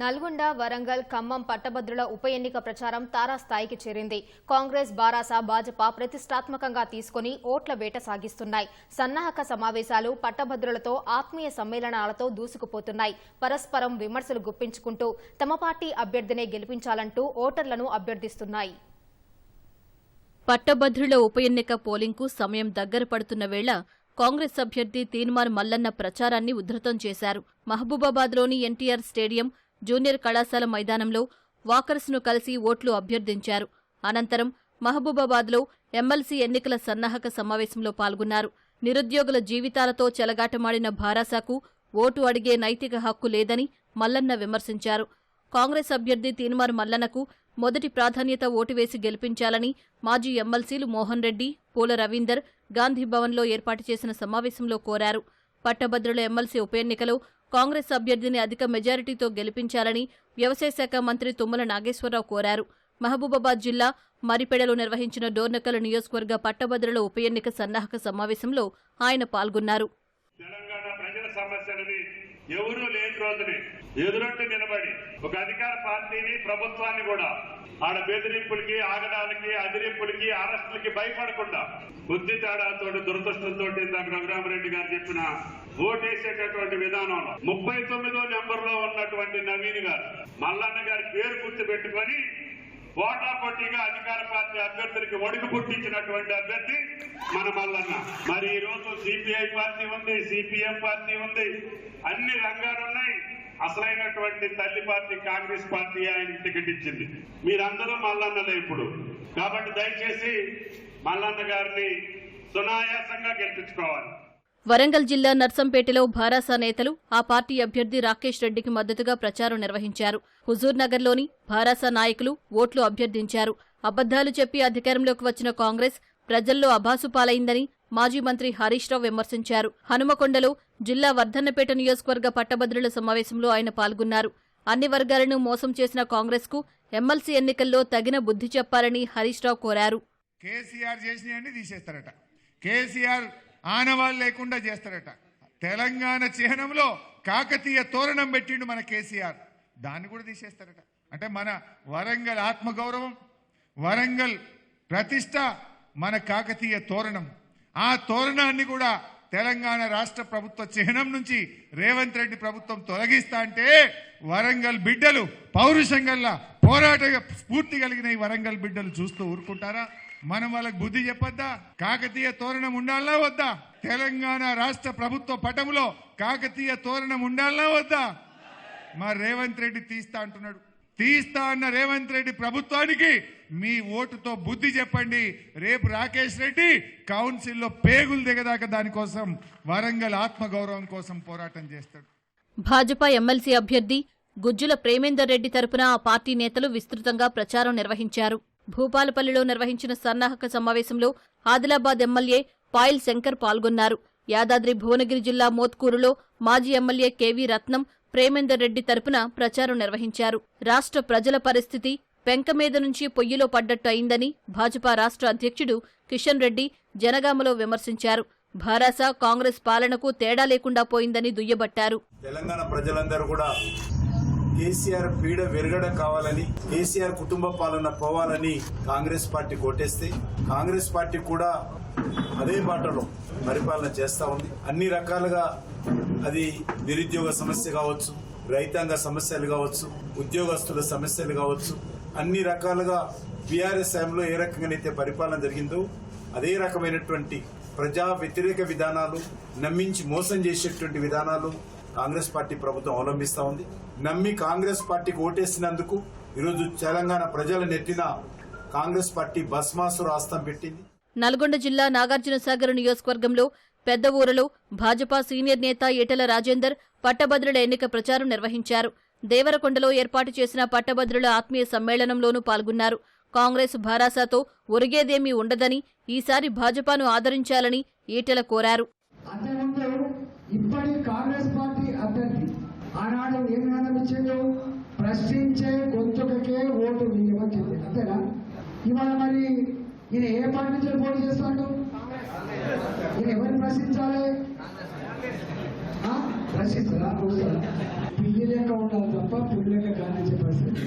నల్గొండ వరంగల్ ఖమ్మం పట్టభద్రుల ఉప ఎన్నిక ప్రచారం తారాస్థాయికి చేరింది. కాంగ్రెస్ బారాస భాజపా ప్రతిష్టాత్మకంగా తీసుకుని ఓట్ల వేట సాగిస్తున్నాయి. సన్నాహక సమావేశాలు పట్టభద్రులతో ఆత్మీయ సమ్మేళనాలతో దూసుకుపోతున్నాయి. పరస్పరం విమర్శలు గుప్పించుకుంటూ తమ పార్టీ అభ్యర్థినే గెలిపించాలంటూ ఓటర్లను అభ్యర్థిస్తున్నాయి. పట్టభద్రుల ఉప ఎన్నిక పోలింగ్కు సమయం దగ్గర పడుతున్న వేళ కాంగ్రెస్ అభ్యర్థి తీన్మార్ మల్లన్న ప్రచారాన్ని ఉధృతం చేశారు. మహబూబాబాద్లోని ఎన్టీఆర్ స్టేడియం జూనియర్ కళాశాల మైదానంలో వాకర్స్ను కలిసి ఓట్లు అభ్యర్థించారు. అనంతరం మహబూబాబాద్లో ఎమ్మెల్సీ ఎన్నికల సన్నాహక సమావేశంలో పాల్గొన్నారు. నిరుద్యోగుల జీవితాలతో చెలగాటమాడిన భారాసాకు ఓటు అడిగే నైతిక హక్కు లేదని మల్లన్న విమర్శించారు. కాంగ్రెస్ అభ్యర్థి తీన్మార్ మల్లన్నకు మొదటి ప్రాధాన్యత ఓటు వేసి గెలిపించాలని మాజీ ఎమ్మెల్సీలు మోహన్ రెడ్డి పూల రవీందర్ గాంధీభవన్లో ఏర్పాటు చేసిన సమావేశంలో కోరారు. పట్టభద్రుల ఎమ్మెల్సీ ఉప ఎన్నికలో కాంగ్రెస్ అభ్యర్థిని అధిక మెజారిటీతో గెలిపించాలని వ్యవసాయ శాఖ మంత్రి తుమ్మల నాగేశ్వరరావు కోరారు. మహబూబాబాద్ జిల్లా మరిపెడలో నిర్వహించిన డోర్నకల్ నియోజకవర్గ పట్టభద్రుల ఉప ఎన్నిక సన్నాహక సమావేశంలో ఆయన పాల్గొన్నారు. తెలంగాణ ప్రజల సమస్యలని ఎవరూ లేని రోజుని ఎదురొట్టి నిలబడి. ఒక అధికార పార్టీని ప్రభుత్వాన్ని కూడా ఆడ బెదిరింపులకి ఆగడాలకి అదిరింపులకి అరెస్టులకి భయపడకుండా బుద్ధి తేడాతో దురదృష్టంతో ఇందాక రఘురామరెడ్డి గారు చెప్పిన ఓటేసేటటువంటి విధానంలో ముప్పై తొమ్మిదో నెంబర్లో ఉన్నటువంటి నవీన్ గారు మల్లన్న గారి పేరు గుర్తు పెట్టుకొని పోటాపోటీగా అధికార పార్టీ అభ్యర్థులకి ఒడుగు పుట్టించినటువంటి అభ్యర్థి మన మల్లన్న. మరి ఈ రోజు సిపిఐ పార్టీ ఉంది సిపిఎం పార్టీ ఉంది అన్ని రంగాలు ఉన్నాయి అసలైనటువంటి తల్లి పార్టీ కాంగ్రెస్ పార్టీ ఆయనకి టికెట్ ఇచ్చింది. మీరందరూ మల్లన్నలే ఇప్పుడు. కాబట్టి దయచేసి మల్లన్న గారిని సునాయాసంగా గెలిపించుకోవాలి. వరంగల్ జిల్లా నర్సంపేటలో భారాసా నేతలు ఆ పార్టీ అభ్యర్థి రాకేష్ రెడ్డికి మద్దతుగా ప్రచారం నిర్వహించారు. హుజూర్నగర్లోని భారాసా నాయకులు ఓట్లు అభ్యర్థించారు. అబద్దాలు చెప్పి అధికారంలోకి వచ్చిన కాంగ్రెస్ ప్రజల్లో అభాసు పాలైందని మాజీ మంత్రి హరీష్ రావు విమర్శించారు. హనుమకొండలో జిల్లా వర్ధన్నపేట నియోజకవర్గ పట్టభద్రుల సమావేశంలో ఆయన పాల్గొన్నారు. అన్ని వర్గాలను మోసం చేసిన కాంగ్రెస్కు ఎమ్మెల్సీ ఎన్నికల్లో తగిన బుద్ధి చెప్పాలని హరీష్ రావు కోరారు. కేసీఆర్ చేసినవన్నీ తీసేస్తారట. కేసీఆర్ ఆనవాళ్ళు లేకుండా చేస్తారట. తెలంగాణ చిహ్నంలో కాకతీయ తోరణం పెట్టిండు మన కేసీఆర్. దాన్ని కూడా తీసేస్తారట. అంటే మన వరంగల్ ఆత్మగౌరవం వరంగల్ ప్రతిష్ట మన కాకతీయ తోరణం. ఆ తోరణాన్ని కూడా తెలంగాణ రాష్ట్ర ప్రభుత్వ చిహ్నం నుంచి రేవంత్ రెడ్డి ప్రభుత్వం తొలగిస్తా అంటే వరంగల్ బిడ్డలు పౌరుషంగల్లా పోరాట స్ఫూర్తి కలిగిన ఈ వరంగల్ బిడ్డలు చూస్తూ ఊరుకుంటారా? మనం వాళ్ళకి బుద్ధి చెప్పొద్దా? కాకతీయ తోరణం ఉండాలనా వద్దా? తెలంగాణ రాష్ట్ర ప్రభుత్వ పటములో కాకతీయ తోరణం ఉండాలనా వద్దా? మా రేవంత్ రెడ్డి తీస్తా అంటున్నాడు. తీస్తా అన్న రేవంత్ రెడ్డి ప్రభుత్వానికి మీ ఓటుతో బుద్ధి చెప్పండి. రేపు రాకేష్ రెడ్డి కౌన్సిల్లో పేగులు దిగదాకా దానికోసం వరంగల్ ఆత్మగౌరవం కోసం పోరాటం చేస్తాడు. భాజపా ఎమ్మెల్సీ అభ్యర్థి గుజ్జుల ప్రేమేందర్ రెడ్డి తరపున ఆ పార్టీ నేతలు విస్తృతంగా ప్రచారం నిర్వహించారు. భూపాలపల్లిలో నిర్వహించిన సన్నాహక సమావేశంలో ఆదిలాబాద్ ఎమ్మెల్యే పాయల్ శంకర్ పాల్గొన్నారు. యాదాద్రి భువనగిరి జిల్లా మోత్కూరులో మాజీ ఎమ్మెల్యే కెవి రత్నం ప్రేమేందర్ రెడ్డి తరపున ప్రచారం నిర్వహించారు. రాష్ట్ర ప్రజల పరిస్థితి పెంక మీద నుంచి పొయ్యిలో పడ్డట్టు అయిందని భాజపా రాష్ట్ర అధ్యక్షుడు కిషన్ రెడ్డి జనగామలో విమర్శించారు. భారాస కాంగ్రెస్ పాలనకు తేడా లేకుండా పోయిందని దుయ్యబట్టారు. తెలంగాణ ప్రజలందరూ కూడా కేసీఆర్ పీడ విరగడ కావాలని కేసీఆర్ కుటుంబ పాలన పోవాలని కాంగ్రెస్ పార్టీ కొట్టేస్తే కాంగ్రెస్ పార్టీ కూడా అదే బాటలో పరిపాలన చేస్తా ఉంది. అన్ని రకాలుగా అది నిరుద్యోగ సమస్య కావచ్చు రైతాంగ సమస్యలు కావచ్చు ఉద్యోగస్తుల సమస్యలు కావచ్చు అన్ని రకాలుగా బీఆర్ఎస్ హయాంలో ఏ రకంగానైతే పరిపాలన జరిగిందో అదే రకమైనటువంటి ప్రజా వ్యతిరేక విధానాలు నమ్మించి మోసం చేసేటువంటి విధానాలు కాంగ్రెస్ పార్టీ ప్రభుత్వం అవలంబిస్తా ఉంది. నమ్మి కాంగ్రెస్ పార్టీకి ఓటేసినందుకు ఈరోజు తెలంగాణ ప్రజల నెత్తిన కాంగ్రెస్ పార్టీ భస్మాసుర ఆస్తం పెట్టింది. నల్గొండ జిల్లా నాగార్జునసాగర్ నియోజకవర్గంలో పెద్ద ఊరలో భాజపా సీనియర్ నేత ఈటెల రాజేందర్ పట్టభద్రుల ఎన్నిక ప్రచారం నిర్వహించారు. దేవరకొండలో ఏర్పాటు చేసిన పట్టభద్రుల ఆత్మీయ సమ్మేళనంలోనూ పాల్గొన్నారు. కాంగ్రెస్ భారాసాతో ఒరిగేదేమీ ఉండదని ఈసారి భాజపాను ఆదరించాలని ఈటెల కోరారు. కాంగ్రెస్ పార్టీ అభ్యర్థి ఆనాడు ఏం ప్రశ్నించే ఓటు వేయమని అంతేనా? ఇవాళ మరి ఈయన ఏ పార్టీ నుంచి పోటీ చేస్తాడు? నేను ఎవరిని ప్రశ్నించాలి ప్రశ్నిస్తారా? పిల్లి లెక్క ఉండాలి తప్ప పిల్లి లెక్క గాంధీ చెప్పాల్సింది